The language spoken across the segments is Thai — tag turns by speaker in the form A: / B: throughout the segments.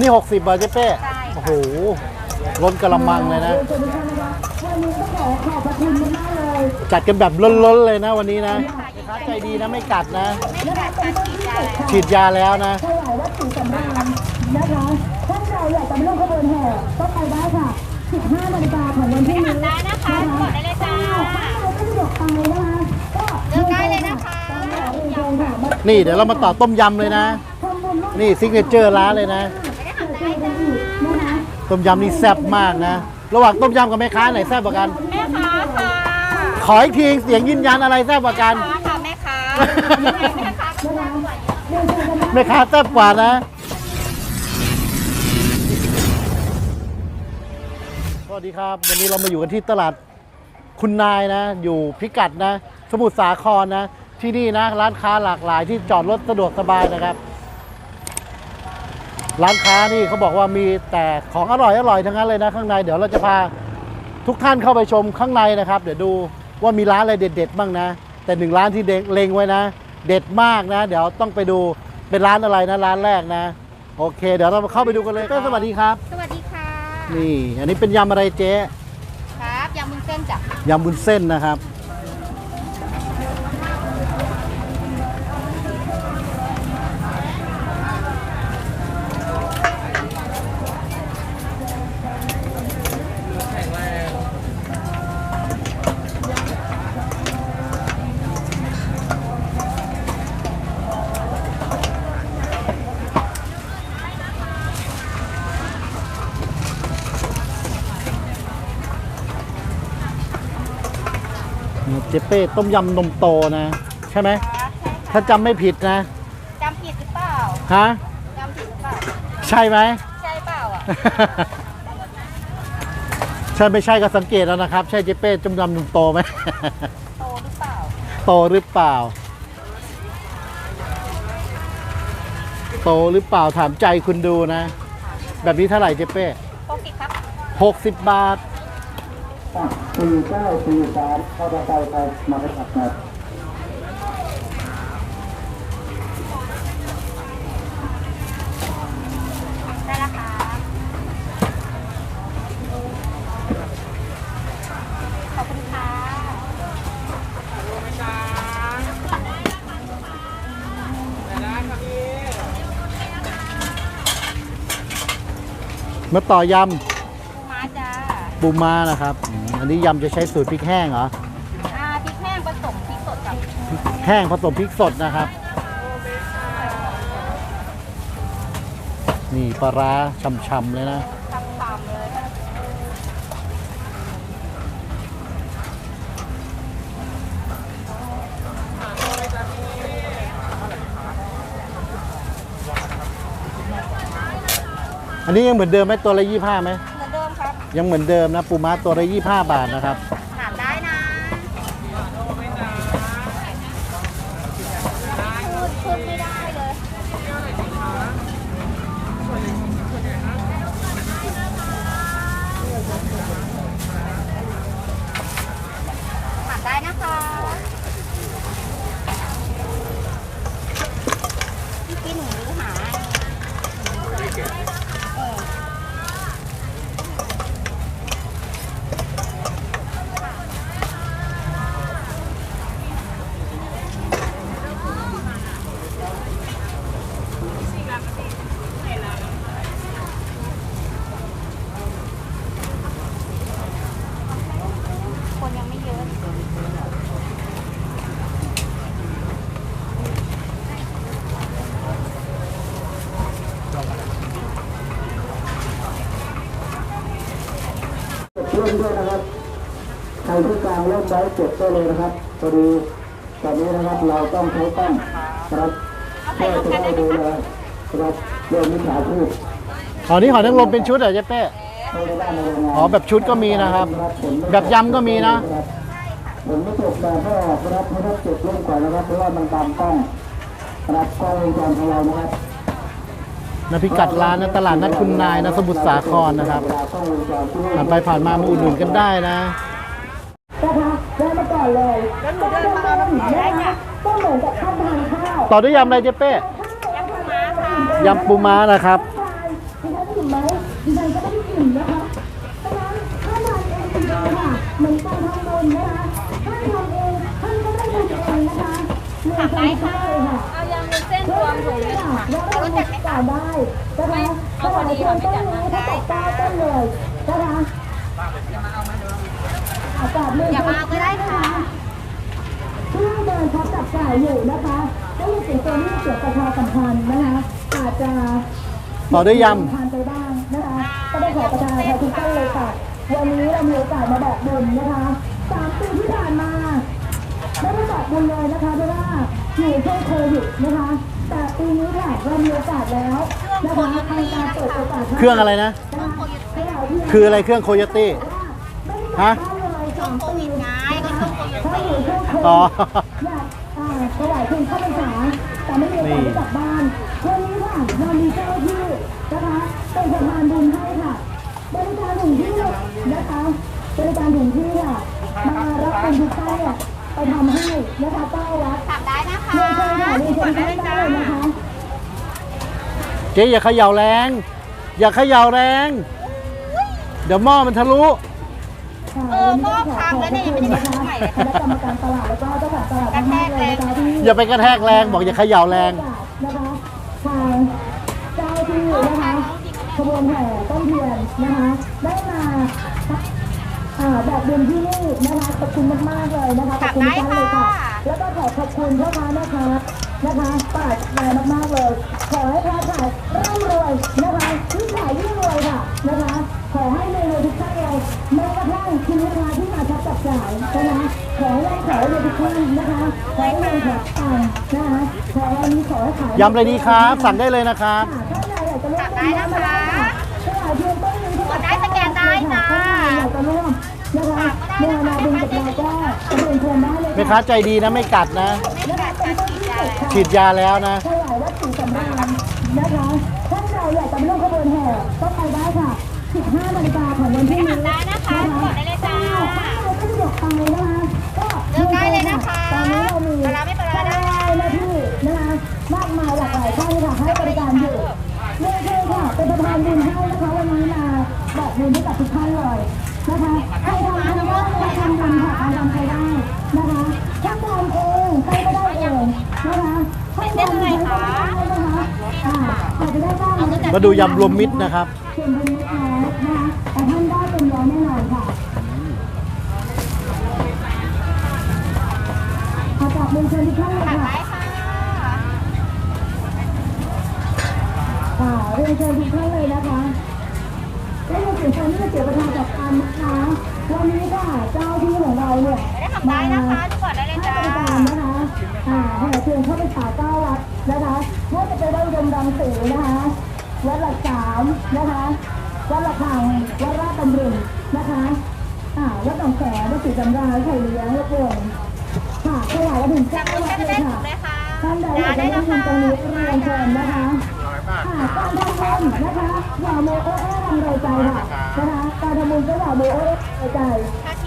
A: นี่60บาทเจ๊เป้
B: ใช่ค่ะ
A: โอ้โหล้นกระมังเลยนะ จัดกันแบบล้นๆเลยนะวันนี้นะแม่ค้าใจดีนะไม่กัดนะ
B: ไม่กัดค่ะฉีดยาแล้ว
A: ฉีดยาแล้วนะ
C: ถวายวัตถุสำราญนะคะท่านใดอยากจะมาร่วมขบวนแห่ก็ไปได้ค่ะ 15นาฬิกาของวันที่นี้
B: ได้นะคะกดได้เลยจ้า
C: เราก็สะดวกไปนะคะก็
B: เลือกได้เลยนะคะ
C: เรียนเชิญค่ะมา
A: นี่เดี๋ยวเรามาต่อต้มยำเลยนะ
C: ทำบุญร่วม
A: นี่ซิกเนเจอร์ร้านเลยนะ
C: เจอกันอีกนะคะ
A: ต้มยำนี่แซ่บมากนะ ระหว่างต้มยำกับแม่ค้าไหนแซ่บกว่ากัน
B: แม่ค้าค่ะ
A: ขออีกทีเสียงยืนยันอะไรแซ่บกว่ากัน
B: ค้าค่ะแม่ค้าแม่ค้าค่ะ
C: เรียนเชิญกันนะ
A: แม่ค้าแซ่บกว่านะ สวัสดีครับ วันนี้เรามาอยู่กันที่ตลาดคุณนายนะ อยู่พิกัดนะ สมุทรสาครนะ ที่นี่นะ ร้านค้าหลากหลายที่จอดรถสะดวกสบายนะครับ ร้านค้านี่เขาบอกว่ามีแต่ของอร่อยอร่อยทั้งนั้นเลยนะข้างใน เดี๋ยวเราจะพาทุกท่านเข้าไปชมข้างในนะครับ เดี๋ยวดูว่ามีร้านอะไรเด็ด ๆ บ้างนะ แต่หนึ่งร้านที่เด็กเลงไว้นะ เด็ดมากนะ เดี๋ยวต้องไปดูเป็นร้านอะไรนะร้านแรกนะ โอเค เดี๋ยวเราเข้าไปดูกันเลยก็สวัสดีครับ
B: สวัสดีค่ะ
A: นี่ อันนี้เป็นยำอะไรเจ๊
B: ครับยำมุ้นเส้นจ้ะ
A: ยำบุญเส้นนะครับ เจเป้ต้มยำนมโตนะ ใช่ไหม
B: ครับ
A: ถ้าจำไม่ผิดนะ
B: จำผิดหรือเปล่า
A: ฮะ
B: จำผิดหรือเปล่า
A: ใช่ไหม
B: ใช่เปล่าอะ
A: ใช่ไม่ใช่ก็สังเกตแล้วนะครับ ใช่เจเป้ต้มยำนมโตไหม
B: โตหรือเปล่า
A: โตหรือเปล่า โตหรือเปล่าถามใจคุณดูนะ แบบนี้เท่าไหร่เจเป้
B: โตกิครับ
A: หกสิบบาท
D: สี่เก้าสี่สามเข้าไปไปไปมาไปขับมา
B: ได้แล้วค่ะขอบคุณค่ะ
A: มาต่อย
B: มาจ้าำ
A: ปูม้านะครับอืมอันนี้ยำจะใช้สูตรพริกแห้งเหรอ
B: อ่าพริกแห้งผสมพริกสดกับ
A: แห้งผสมพริกสดนะครับ นี่ปลาร้าช่ำๆเลยนะ
B: ตำตำเลย
A: อันนี้ยังเหมือนเดิมไหมตัวละยี่ห้าไหม ยังเหมือนเดิมนะปูม้าตัวละ25 บาทนะครับ
B: ถามได้นะพูดพูดไม่ได้เลยถามได้นะคะเมื่อกี้หนูรู้หาเออ คนยังไม่เยอะ
D: เริ่ม ด้วยนะครับใครที่กลางเริ่มไว้เก็บได้เลยนะครับพอดีตอนนี้นะครับเราต้องใช้กล้องนะครับเพื่อจะได้ดูแลนะครับเรื่องมิจฉาชีพ
A: อ๋อนี่หอยนางรมเป็นชุดเหรอเจ๊เป้
D: ในด้านในโรงงาน
A: อ๋อแบบชุดก็มีนะครับ แบบยำก็มีนะ
D: ผมไม่ตกแบบไม่ออกนะครับเพราะถ้าเก็บร่วมก่อนนะครับเพราะว่ามันตามกล้องนะครับกล้องวงจรของเรานะครับ
A: นะพิกัดร้านนะตลาดนัดคุณนายนะสมุทรสาครนะครับผ่านไปผ่านมามาอุดหนุนกันได้นะ
C: ต่อนเลยต้มยำนะคะต้องเหมือนกับท่านทานข้าว
A: ต่อด้วยยำอะไรเจ๊เป้
B: ยำปูม้าค่ะ
A: ยำปูม้านะครับ
C: ได้ค่ะ ราะฉะนั้นถ้าทานเองค่ะเหมือนการทำบุญนะคะถ้าทำเองท่านก็ได้บุญเองนะคะหนึ่งคนค่ะ
B: เอายำวุ้นเส้นรวมถุงนึงค่ะ
C: แล้วก็รู้จักไหมคะได้นะคะเอาพอดีต้นนี้ถ้าตกตาต้นเลยนะคะอากาศเลย
B: อย่ามาก็ได้ค่ะ
C: ที่เดินช็อปจับจ่ายอยู่นะคะก็มีสินค้าที่เกี่ยวกับประชาสัมพันธ์นะคะอาจจะ
A: ต่อด้วยยำ
C: ทานไปบ้างนะคะก็ได้ขอประทานอภัยทุกท่านเลยค่ะวันนี้เรามีโอกาสมาบอกบุญนะคะสามปีที่ผ่านมาไม่ได้บอกบุญเลยนะคะเพราะว่าอยู่ช่วงโควิดนะคะ แต่ปีนี้ค่ะเรามีโอกาสแล้วนะคะทางการเปิดโอกาสำ
A: เครื่องอะไรนะ คืออะไรเครื่องโคโยตี้ฮะ
B: ช่วงโควิดไงก็ช่วงโควิด
C: ถ้าอยู่ช่วงโควิด
A: อ๋อ
C: อยากอ่าถวายเพียงเข้าพรรษาแต่ไม่มีโอกาสได้กลับบ้านวันนี้ค่ะเรามีเจ้าหน้าที่นะคะเป็นสะพานบุญให้ค่ะบริการถึงที่นะคะบริการถึงที่ค่ะมารับเป็นทุกท่านเนี่ย ไปทำให้นะคะเก้าวัด
B: ถามได้นะคะ
C: เรียนเชิญค่ะเรียนเชิญท่านได้เลยนะคะ
A: เจ๊อย่าเขย่าแรง อย่าเขย่าแรง เดี๋ยวหม้อมันทะลุ
B: เออหม้อพังแล้วเนี่ยยังไม่ได้
C: นะ
B: ซื้อ
C: คะ
B: ใหม่เลย
C: คณะกรรมการตลาดแล้วก็เจ้าของตลาดมากๆเลยนะคะที่
A: อย่าไปกระแทกแรงบอกอย่าเขย่าแรง
C: นะคะทางเจ้าที่นะคะขบวนแห่ต้นเทียนนะคะได้มาอ่า แบบบุญที่นี่นะคะขอบคุณมากๆเลยนะคะขอบคุณท่านเลยค่ะ แล้วก็ขอขอบคุณพ่อค้าแม่ค้านะคะปาดมามากๆเลย ขอให้ค้าขายร่ำรวยนะคะยิ่งขายยิ่งรวยค่ะนะคะ ขอให้รวยๆทุกท่านเลยแม้กระทั่งคุณลูกค้าที่มาชับจับจ่ายนะคะขอให้ขอให้รวยทุกท่านนะคะขอให้รวยขอตังค์นะคะขอให้นี้ขอให้ขาย
A: ยำอะไรดีครับ สั่งได้เลยนะครับ
C: ค่ะถ้าใครอยากจะร่วมบุญมาได้ค่ะถ้า นะคะเมื่อนาบุญกับเราก็เรียนเชิญได้เลย
A: แม่
C: ค้า
A: ใจดีนะไม่กัดนะ
C: นะคะเป็นต้นที่เจ็ดค่ะ
A: ฉีดยาแล้วนะ
C: ถวายวัตถุสำราญนะคะถ้าใครอยากจะไปร่วมขบวนแห่ก็ไปได้ค่ะ 15นาฬิกาของวันที่นี้
B: ได้นะคะกดได้เลยจ้า
C: ถ้าเราไม่สะดวกไปนะคะก็
B: เลือกได้เลยนะคะ
C: ตอนนี้เรามี
B: เวลาไม่เป็นไรได้
C: หน้าที่นะคะมากมายหลากหลายท่านค่ะให้บริการอยู่ เรื่อยๆค่ะเป็นประธานบุญให้นะคะวันนี้มาบอกบุญให้กับทุกท่านเลย นะคะใครทำทำได้ใครทำทำค่ะใครทำใครได้นะคะท่านทำเองใครก็ได้เองนะคะท่านทำใครก็ได้นะคะอ่าอาจจะได้บ้าง
A: มาดูยำรวมมิตรนะครับ
C: ส่วนบุญนะคะนะคะแต่ท่านได้เป็นร้อยแน่นอนค่ะอากาศเรียนเชิญทุกท่านเลยค่ะ
B: ได้ค่ะ
C: ค่ะเรียนเชิญทุกท่านเลยนะคะ และในสิ่งที่จะเกี่ยวประทานกับการนะคะวันนี้ค่ะเจ้าที่ของเราเนี่ย
B: ได้ทำได้นะคะทุกคนได้เลย
C: ให้บริการนะคะอ่าแห่เทียนเข้าไปป่าเก้าวัดนะคะว่าจะไปได้ดมดังสีนะคะวัดหลักสามนะคะวัดหละคังวัดราชตำรึงนะคะอ่าวัดหนองแสวัดศรีจำราไข่เลี้ยงวัดวงค่ะถวายถึงเก้า
B: จำ
C: วั
B: ได้
C: ด
B: ไม่
C: เลยค่ะ
B: กเลยค่ะ
C: ท่านใดอยากจะทำตรงนี้เรียนเชิญนะคะ ค่ะการทำบุญนะคะอย่าโมโอ้เอ้ทำไรใจค่ะนะคะการทำบุญก็อย่าโมโอ้เอ้ใจ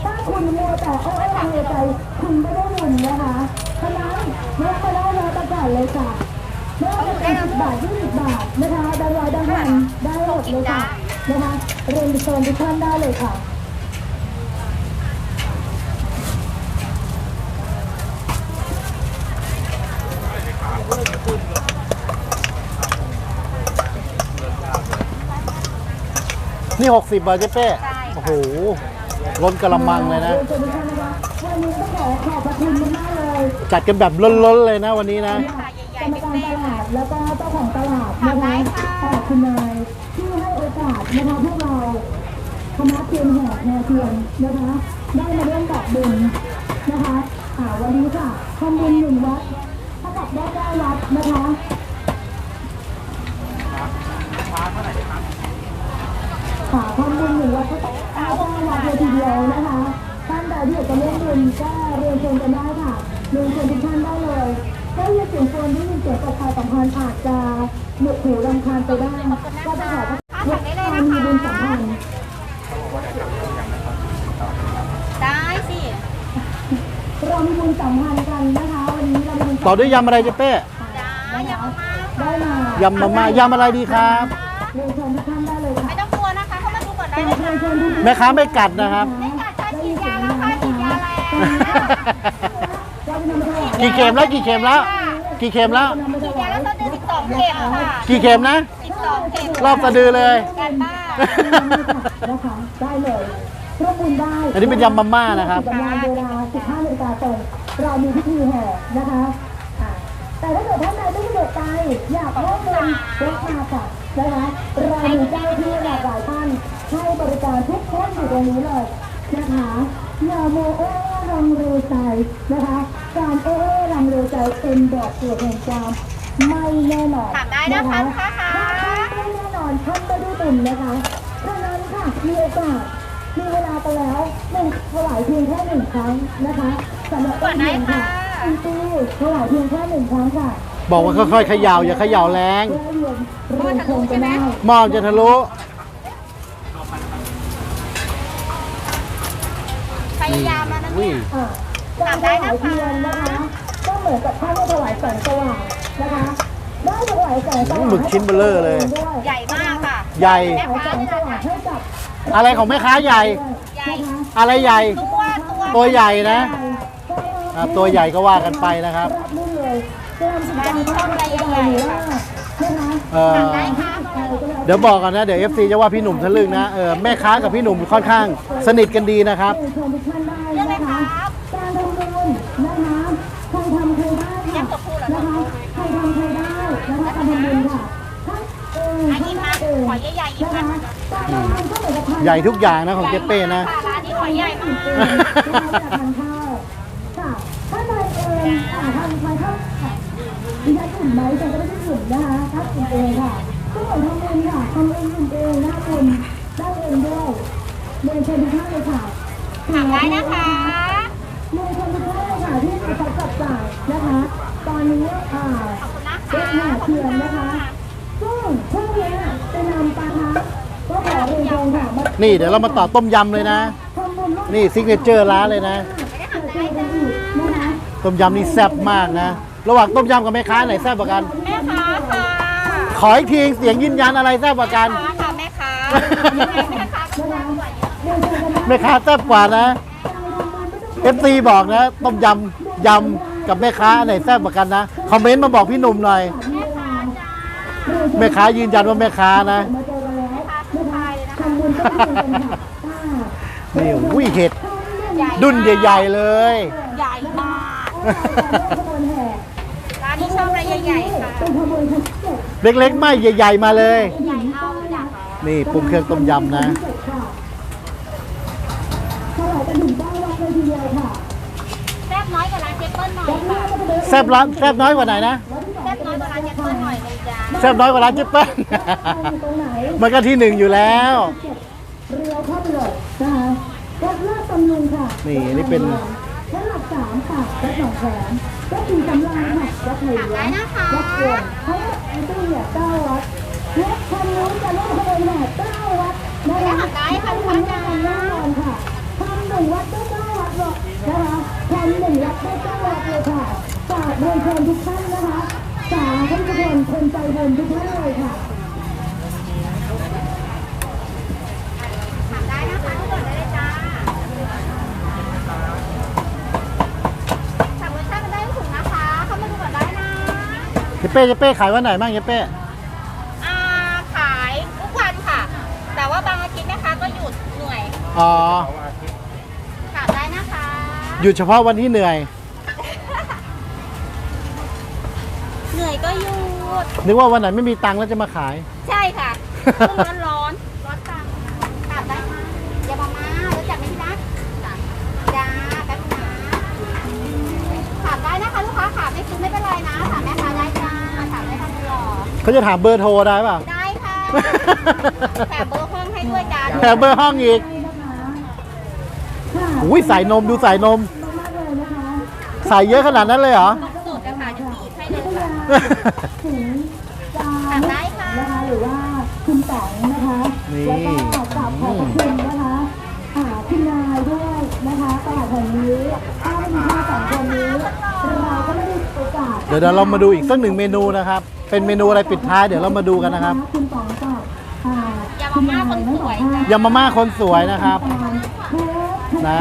C: ถ้าคุณมัวแต่โอ้เอ้ทำไรใจ คุณไม่ได้บุญนะคะฉะนั้นยกมาได้เลยประกาศเลยค่ะไม่ว่าจะเป็นสิบบาทยี่สิบบาทนะคะดังร้อยดังพันได้หมดเลยค่ะนะคะเรียนเชิญทุกท่านได้เลยค่ะ
A: นี่ 60 บาทเจ๊เป้
B: ใช่ค่ะ
A: โอ้โหล้นกระมังเลยนะ
C: เรียนเชิญทุกท่านนะคะวันนี้ต้องขอขอบพระคุณมากๆเลย
A: จัดกันแบบล้นๆเลยนะวันนี้นะ
C: กรรมการตลาดแล้วก็เจ้าของตลาดนะคะขอบคุณนายที่ให้โอกาสนะคะพวกเราคณะเทียนแห่แห่เทียนนะคะ ได้มาร่วมบอกบุญนะคะอ่าวันนี้ค่ะทำบุญหนึ่งวัดเท่ากับได้เก้าวัดนะคะ ค่ะทำบุญหนึ่งวัดเท่ากับเก้าวัดเลยทีเดียวนะคะท่านใดที่อยากจะร่วมบุญก็เรียนเชิญกันได้ค่ะเรียนเชิญทุกท่านได้เลยถ้ามีเสียงโฟนที่มีเสียงประชาสัมพันธ์อาจจะหนวกหูรำคาญไปบ้างก็จะขอลดความมีบุญสัมพันธ์
B: ได้สิ
C: เรามีบุญสัมพันธ์กันนะคะวันนี้เรามีบุญสัม
A: ต่อ
C: พันธ์
A: ด้วยยำอะไรเจ๊เป้
B: จ้าอย่ามา
C: ได้มายำ
A: มาม่ายำอะไรดีครับ
C: เรียนเชิญทุกท่านได้เลย
B: เลยค่ะ
A: แม่ค้าไม่กัดนะครับ
B: ไม่กัดค่ะฉีดยาแล้วค่ะฉีดยาแล้ว
A: กี่เข็มแล้ว กี่เข็มแล้ว กี่เข็มแล้ว
B: ฉีดยาแล้วต้นเดือนสิบสองเข็มค่ะ
A: กี่เข็มนะ
B: สิบสองเข็ม
A: รอบสะดือเลย
B: กันบ้า
C: นะคะได้เลยร่วมบุญได้
A: อันนี้เป็นยำมาม่านะครับ
C: สัญญาณเวลา15นาฬิกาตรงเรามีพิธีแห่นะคะอ่าแต่ถ้าเกิดท่านใดไม่สะดวกใจอยากร่วมบุญรถมาค่ะ นะคะเรามีเจ้าหน้าที่หลากหลายท่านให้บริการทุกคนอยู่ตรงนี้เลยนะคะอย่าโมโอ้รังเรือใจนะคะ การโอ้รังเรือใจเป็นดอกเกิดแห่งความไม่แน่นอน
B: ถามได้นะคะลูกค้าค่ะ
C: ไม่แน่นอนท่านไม่ได้ตุ่มนะคะฉะนั้นค่ะมีโอกาสมีเวลาไปแล้วหนึ่งถวายเพียงแค่หนึ่งครั้งนะคะสำหรับต้นเดือนค่ะปีปีถวายเพียงแค่หนึ่งครั้งค่ะ
A: บอกว่าค่อยๆเขย่าอย่าเขย่าแรง
C: เพื่อเรียนเรียนคงจะได้
A: หม้อจะทะลุ
B: พยายามแล้วนะ
A: อุ้ย
B: เนี่ย
C: อ่าการถวายเทียนนะคะก็เหมือนกับท่านได้ถวายแสงสว่างนะคะได้ถวายแสงสว่าง
A: หมึกชิ้นเบลอเลย
C: ด้วย
B: ใหญ่มากค่ะ
A: ใหญ่
C: ถวายแสงสว่างให้กับ
A: อะไรของแม่ค้าใหญ่
B: ใหญ่
A: อะไรใหญ่
B: ตัวตัว
A: ตัวใหญ่นะอะตัวใหญ่ก็ว่ากันไปนะครับ
C: รับนี่เลยเตรียมกิจกรรมทำอะไรใหญ่ๆนะคะ
A: เออเดี๋ยวบอกก่อนนะ เดี๋ยว FC จะว่าพี่หนุ่มทะลึ่งนะเออแม่ค้ากับพี่หนุ่มค่อนข้างสนิทกันดีนะครับ
C: เชิญทุกท่านได้
B: เรื่องอะไร
C: นะ
B: ค
C: คะ
B: รับ
C: การทำบุญนะคะใครทำใครได้ค่ะ
B: ยังกับครูเหรอ
C: นะคะใครทำใครได้นะคะการทำบุญค่ะท่านเอง
B: อัน
C: ท่า
B: นี้
C: น
B: มา
C: เอง
B: หอยใหญ่ๆอีก
C: นะ
B: นะคะ
C: การทำบุญก็เหมือนกับทาน
A: ใหญ่ทุกอย่างนะของเจ๊เป้นะ
B: ค่ะร้านนี้หอยใหญ่มาก
C: เองนะคะทานข้าวค่ะท่านใดเองค่ะทำใครเข้าค่ะ ดิฉันอุ่นไหมฉันก็ไม่ได้อุ่นนะคะท่านอุ่นเองค่ะก็เหมือนทำบุญค่ะทำเองอุ่นเองนะคุณได้เองด้วยเรียนเชิญทุกท่านเลยค่ะ
B: ถามได้นะคะ
C: มงคลทุกท่านเลยค่ะที่มีเขาจับจ่ายนะคะ ตอนนี้อ่า
B: ขอบคุณนะ
C: เด็กหน้าเทียนนะคะซึ่งช่วงนี้เป็นนำปลาทับก็ขอเรียนเชิญค่ะมา
A: นี่เดี๋ยวเรามาต่อต้มยำเลยนะ
C: ทำบุญร่วม
A: นี่ซิกเนเจอร์ร้านเลยนะ
C: เจอกันอีกนะคะ
A: ต้มยำนี่แซ่บมากนะ ระหว่างต้มยำกับแม่ค้าไหนแซ่บกว่ากัน
B: แม่ค้าค่ะ
A: ขออีกทีเสียงยืนยันอะไรแซ่บกว่ากัน
B: ค้าค่ะแม่ค้าแม่ค้าคือร้านหอยเยอะ
C: เรียนเชิญกันนะ
A: แม่ค้าแซ่บกว่านะ FC บอกนะ ต้มยำยำกับแม่ค้าอันไหนแซ่บกว่ากันนะ คอมเมนต์มาบอกพี่หนุ่มหน่อย แม่ค้ายืนยันว่าแม่ค้านะ
C: มาเจอกันแล้ว
B: ค้าผู้ชายเลยนะคะ
C: ทำบุญก็ทำกันค่ะอ่า
A: นี่วิเห็ด
B: ใหญ่
A: ดุนใหญ่ ๆ เลย
B: ใหญ่มาก
C: ขบวนแห่
B: ร้า นนี้ชอบอะไรใหญ่ๆค่ะ
C: เป็นขบวนขบวน
A: เล็กๆ ไม่ใหญ่ๆ มาเลย
B: ใหญ่เอาอยาก
A: นี่ปรุงเครื่องต้มยำนะ
C: เท่าไหร่จะถึงเก้าวันเลยทีเดียวค่ะ
B: แซ่บน้อยกว่าร้านเจเปิ้ลหน่อย
C: แล้ว
B: ค่ะ
C: ก็จะเป็น
A: แซ่บร้านแซ่บน้อยกว่าไหนนะ
B: แซ่บน้อยกว่าร้านเจเปิ้ลหน่อยเลยจ้า
A: แซ่บน้อยกว่าร้านเจ๊เปิ้ล
C: อยู่ตรงไหน
A: มันก็ที่หนึ่งอยู่แล้ว
C: เก็บเรือเข้าไปเลยนะคะวัดลาดตำลึงค่ะ
A: นี่อันนี้เป็น
C: วัดหลักสามค่ะวัดหนองแขมวั ดศรีสำราญค่ะวัดไทยหลวงวัดเกวนทั้งหมดไอ้ตู้เนี่ยเก้าวัดและคันนี้จะร่วมขบวนแห่เก้าวัดนะคะแน่นอนค่ะทำหนึ่งวัดได้เก้าวัดหรอกนะคะทำหนึ่งวัดได้เก้าวัดเลยค่ะฝากเรียนเชิญทุกท่านนะคะสาธุชนคนใจบุญทุกท่านเลยค่ะ
B: ถามได้นะคะทุกคนได้เลยจ้าสั่งรสชาติกันได้ทุกถุงนะคะ เข้ามาดูก่อนได้นะ
A: เจ๊เป้เจ๊เป้ขายวันไหนบ้างเจ๊เป้
B: อ่าขายทุกวันค่ะ แต่ว่าบางอาทิตย์นะคะก็หยุดเหนื่อย
A: อ๋อ
B: ถามได้นะคะ
A: หยุดเฉพาะวันที่เหนื่อย
B: เหนื่อยก็หยุด
A: นึกว่าวันไหนไม่มีตังค์แล้วจะมาขาย
B: ใช่ค่ะร้อนร้อนๆร้อนตังถามได้ค่ะอย่ามามารู้จักไหมพี่นัทจ้าแป๊บนึงนะถามได้นะคะลูกค้าถามไม่ซื้อไม่เป็นไรนะถามแม่ค้าได้จ้าถามได้ทันตลอด
A: เขาจะถามเบอร์โทรได้เปล่า
B: ได้ค่ะ แถมเบอร์ห้องให้ด้วยจ้า
A: แถมเบอร์ห้องอีกอุ้ยใส่นมดูใส่นม
C: มากๆเลยนะคะ
A: ใส่เยอะขนาดนั้นเลยเหรอ
B: สุดนะคะจะบีบให้เลยค่ะ
C: ถึงจา
B: ถามได้ค่ะ
C: นะคะหรือว่าคุณแต๋งนะคะ
A: นี่
C: แล้วก็กราบขอบพระคุณนะคะอ่าคุณนายด้วยนะคะตลาดแห่งนี้ ดี๋
A: ยวเดี๋ยวเรามาดูอีกสักหนึ่งเมนูนะครับ เป็นเมนูอะไรปิดท้ายเดี๋ยวเรามาดูกันนะครับ
C: คุณป๋องกับอ่า
B: อย่ามาม่าคนสวยจ้ะ
A: ยำมาม่าคนสวยนะครับ นะ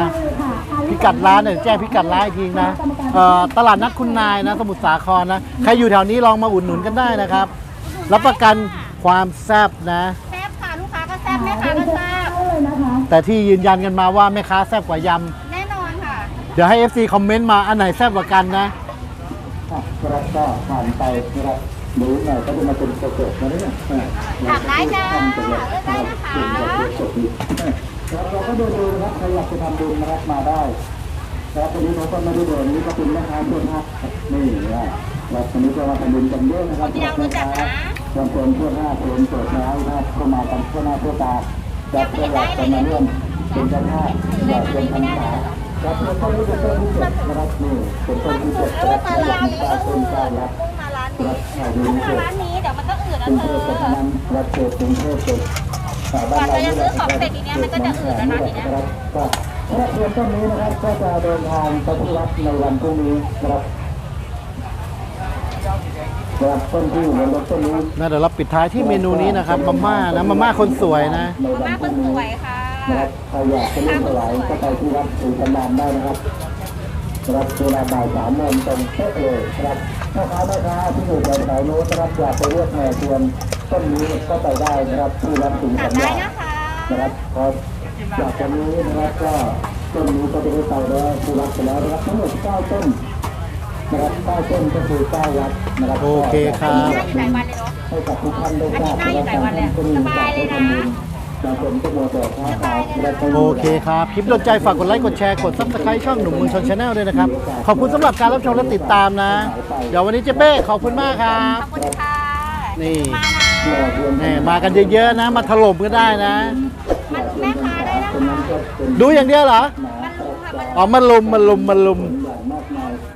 A: พิกัดร้านเนี่ยแจ้งพิกัดร้านอีกทีนะเอ่อตลาดนัดคุณนายนะ สมุทรสาครนะใครอยู่แถวนี้ลองมาอุดหนุนกันได้นะครับ รับประกันความแซ่บนะ
B: แซ่บค่ะลูกค้าก็แซ่บแม่ค้าก็แซ่บ
C: เลยนะคะ
A: แต่ที่ยืนยันกันมาว่าแม่ค้าแซ่บกว่าย
B: แน่นอนค่ะำ
A: เดี๋ยวให้ FC คอมเมนต์มาอันไหนแซ่บกว่ากันนะ
D: อะครับก็ผ่านไปนะครับหรือหน่อยก็จะมาเป็นโปรเจกต์นะเนี่ย
B: ถามได้จ้าเลือกได้นะคะ
D: ครับเราก็ดูดูนะครับใครอยากจะทำบุญนะครับมาได้ครับวันนี้เราก็มาดูดูนี้ก็เป็นแม่ค้าเพื่อนฮักนี่นะเราวันนี้ก็มาทำบุญกันเยอะนะครับ
B: ที่เรารู้จักนะ
D: บางคนเพื่อนห้าคนเปิดร้านะครับเข้ามากันเพื่อนหน้าเพื่อตาจับเพื่อหลักกันมาร่วมเป็นเจ้าภาพอยากเป็นพรรษา ครับเป็นต้นที่เป็นต้นที่เจ็ดนะครับนี่เป็นต้นที่เจ็ดนะครับ
B: มาร้านนี้
D: ตาต้นกล้ารับ
B: มาร้าน
D: ค
B: นี้
D: รับข่าวดี
B: มา
D: เจ็ด
B: ร้านนี้เดี๋ยวมันก็อืด
D: ก
B: นะ
D: รุง
B: เธ
D: เทพ
B: อ
D: กับนั้นรัฐเขตกรุงเทพเจ็ด
B: กว่าเราจะซื้อของเสร็จทีเนี้ยมันก็จะอืดแล้วนะทีเนี้ย
D: ครับก็ครอบครัวต้นนี้นะครับก็จะเดินทางไปที่วัดในวันพรุ่งนี้นะครับครับต้นที่อยู่บนรถต้นนี้
A: นะเดี๋ยวเราปิดท้ายที่เมนูนี้นะครับมาม่านะมาม่าคนสวยนะ
D: ใน
B: มา
D: วัน
B: ม่า
D: พ
B: ค
D: รุ่
B: น
D: ง
B: ส
D: นี้
B: วยค่ะ
D: นะครับใครอยากจะเล่นถวายก็ไปที่วัดศรีกำนานได้นะครับนะครับเวลาบ่ายสามโมงตรงเป๊ะเลยครับพ่อค้าแม่ค้าที่อยู่แถวๆโน้นนะครับอยากไปเลือกแห่ชวนต้นนี้ก็ไปได้นะครับที่วัดศรี
B: ถาม
D: กำ
B: ได้
D: นาน
B: นะคะ
D: นะครับพอจากตรงนี้นะครับก็ต้นนี้ก็จะได้ไปแล้วที่วัดไปแล้วนะครับทั้งหมดเก้าต้นนะครับเก้าต้นก็คือเก้าวัดนะครับ
A: โอเคครับ
B: น่าอยู่หลายวันเลยเนาะ
D: ให้กับทุกท่านได้ทราบ
B: อันนี้น่าอยู่หลายวันเลย
D: ก็มี
B: สบายเลยนะ
D: บางคนก็มัวแต่ค้าขายและก็มี
A: โอเคครับ คลิปโดนใจฝากกดไลค์ กดแชร์ กดซับสไครต์ช่องหนุ่มเมืองชนชาแนลด้วยนะครับ ขอบคุณสำหรับการรับชมและติดตามนะ เดี๋ยววันนี้เจ๊เป้ขอบคุณมากครับ
B: ขอบคุณค่ะ
A: นี่
B: มานะ
D: หล่อเทียน
A: นี่มากันเยอะๆนะ มาถล่มก็ได้นะ
B: มันแม่ค้าได้นะคะ
A: ดูอย่างเดียวเหรอ
B: มันลุงค่ะมัน
A: อ๋อมาลุมมาลุมมาลุม
B: ม